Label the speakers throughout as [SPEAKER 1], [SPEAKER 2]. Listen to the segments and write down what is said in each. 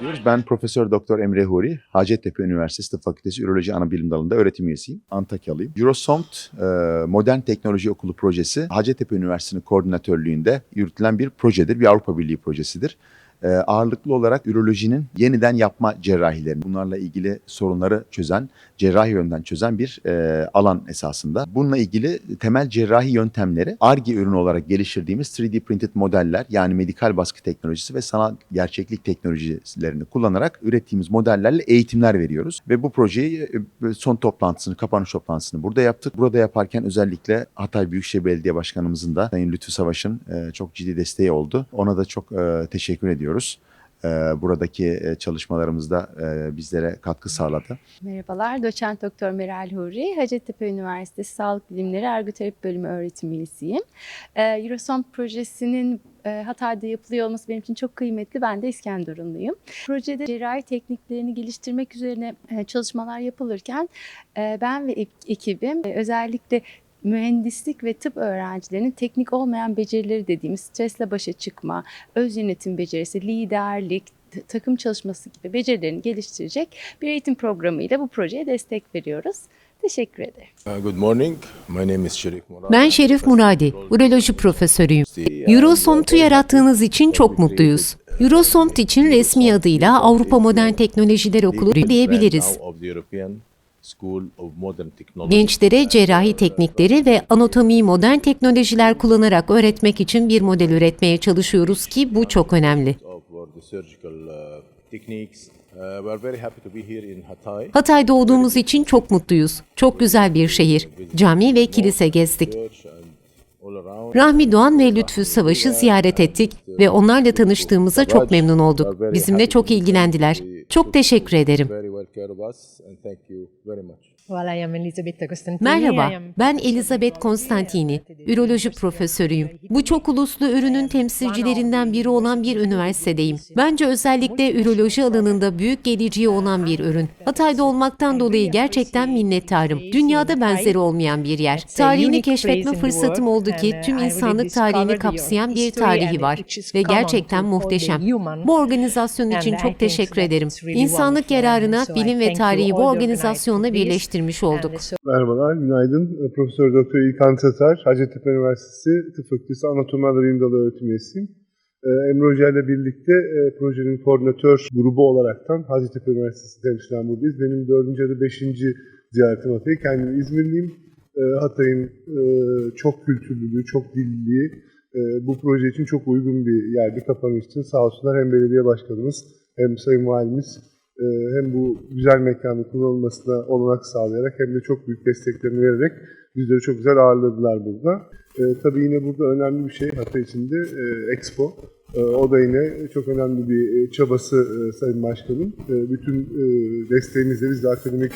[SPEAKER 1] diyoruz. Ben Profesör Doktor Emre Huri, Hacettepe Üniversitesi Tıp Fakültesi Üroloji Anabilim Dalı'nda öğretim üyesiyim. Antakyalıyım. Eurosompt e, Modern Teknoloji Okulu projesi Hacettepe Üniversitesi'nin koordinatörlüğünde yürütülen bir projedir. Bir Avrupa Birliği projesidir. E, ağırlıklı olarak ürolojinin yeniden yapma cerrahilerini, bunlarla ilgili sorunları çözen, cerrahi yönden çözen bir e, alan esasında. Bununla ilgili temel cerrahi yöntemleri ARGE ürünü olarak geliştirdiğimiz 3D printed modeller yani medikal baskı teknolojisi ve sanal gerçeklik teknolojilerini kullanarak ürettiğimiz modellerle eğitimler veriyoruz. Ve bu projeyi e, son toplantısını, kapanış toplantısını burada yaptık. Burada yaparken özellikle Hatay Büyükşehir Belediye Başkanımızın da Sayın Lütfü Savaş'ın e, çok ciddi desteği oldu. Ona da çok e, teşekkür ediyoruz. E, Buradaki e, çalışmalarımızda e, bizlere katkı sağladı.
[SPEAKER 2] Merhabalar, doçent doktor Meral Huri, Hacettepe Üniversitesi Sağlık Bilimleri Ergoterapi Bölümü öğretim üyesiyim. Ee, Eurosomp projesinin e, Hatay'da yapılıyor olması benim için çok kıymetli. Ben de İskenderunluyum. Projede cerrahi tekniklerini geliştirmek üzerine çalışmalar yapılırken ben ve ek- ekibim özellikle mühendislik ve tıp öğrencilerinin teknik olmayan becerileri dediğimiz stresle başa çıkma, öz yönetim becerisi, liderlik, takım çalışması gibi becerilerini geliştirecek bir eğitim programıyla bu projeye destek veriyoruz. Teşekkür ederim.
[SPEAKER 3] Uh, Good morning. My name is Şerif Murad.
[SPEAKER 4] Ben Şerif Muradi, uroloji profesörüyüm. Eurosompt'u yarattığınız için çok mutluyuz. Eurosompt için resmi adıyla Avrupa Modern Teknolojiler Okulu diyebiliriz. Gençlere cerrahi teknikleri ve anatomiyi modern teknolojiler kullanarak öğretmek için bir model üretmeye çalışıyoruz ki bu çok önemli.
[SPEAKER 3] Uh, uh.
[SPEAKER 4] Hatay'da olduğumuz için çok mutluyuz. Çok güzel bir şehir. Cami ve kilise gezdik. Rahmi Doğan ve Lütfü Savaş'ı ziyaret ettik ve onlarla tanıştığımıza çok memnun olduk. Bizimle çok ilgilendiler. Çok teşekkür ederim. Merhaba, ben Elizabeth Konstantini, üroloji profesörüyüm. Bu çok uluslu ürünün temsilcilerinden biri olan bir üniversitedeyim. Bence özellikle üroloji alanında büyük geleceği olan bir ürün. Hatay'da olmaktan dolayı gerçekten minnettarım. Dünyada benzeri olmayan bir yer. Tarihini keşfetme fırsatım oldu ki tüm insanlık tarihini kapsayan bir tarihi var ve gerçekten muhteşem. Bu organizasyon için çok teşekkür ederim. İnsanlık yararına bilim ve tarihi bu organizasyonla birleştirmiş olduk.
[SPEAKER 5] Merhabalar, günaydın. E, Profesör Doktor İlkan Tatar, Hacettepe Üniversitesi Tıp Fakültesi Anatomi Anabilim Dalı öğretim üyesiyim. E, Emre Hoca ile birlikte e, projenin koordinatör grubu olaraktan Hacettepe Üniversitesi temsilen buradayız. Benim dördüncü ya da beşinci ziyaretim Hatay'a. Kendim İzmirliyim. E, Hatay'ın e, çok kültürlülüğü, çok dilliliği e, bu proje için çok uygun bir yerde kapanış için. Sağ olsunlar hem belediye başkanımız hem sayın valimiz hem bu güzel mekanın kullanılmasına olanak sağlayarak hem de çok büyük desteklerini vererek bizleri çok güzel ağırladılar burada. Tabii yine burada önemli bir şey Hatay içinde e, Expo. E, o da yine çok önemli bir e, çabası e, Sayın Başkanım. E, bütün desteğimizle biz de akademik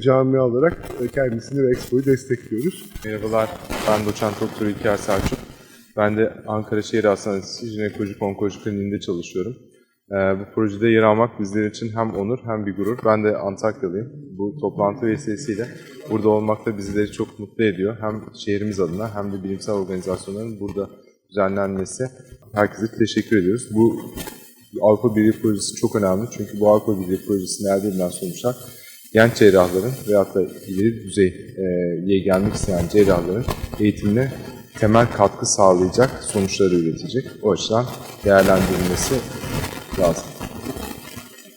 [SPEAKER 5] camia olarak kendisini ve Expo'yu destekliyoruz.
[SPEAKER 6] Merhabalar, ben doçent doktor İlker Selçuk. Ben de Ankara Şehir Hastanesi Jinekolojik Onkoloji Kliniğinde çalışıyorum. Ee, bu projede yer almak bizler için hem onur hem bir gurur. Ben de Antakyalıyım. Bu toplantı vesilesiyle burada olmak da bizleri çok mutlu ediyor. Hem şehrimiz adına hem de bilimsel organizasyonların burada düzenlenmesi. Herkese teşekkür ediyoruz. Bu Avrupa Birliği projesi çok önemli. Çünkü bu Avrupa Birliği projesinde elde edilen sonuçlar genç cerrahların veyahut da ileri düzeye gelmek isteyen cerrahların eğitimine temel katkı sağlayacak sonuçları üretecek. O açıdan değerlendirilmesi lazım.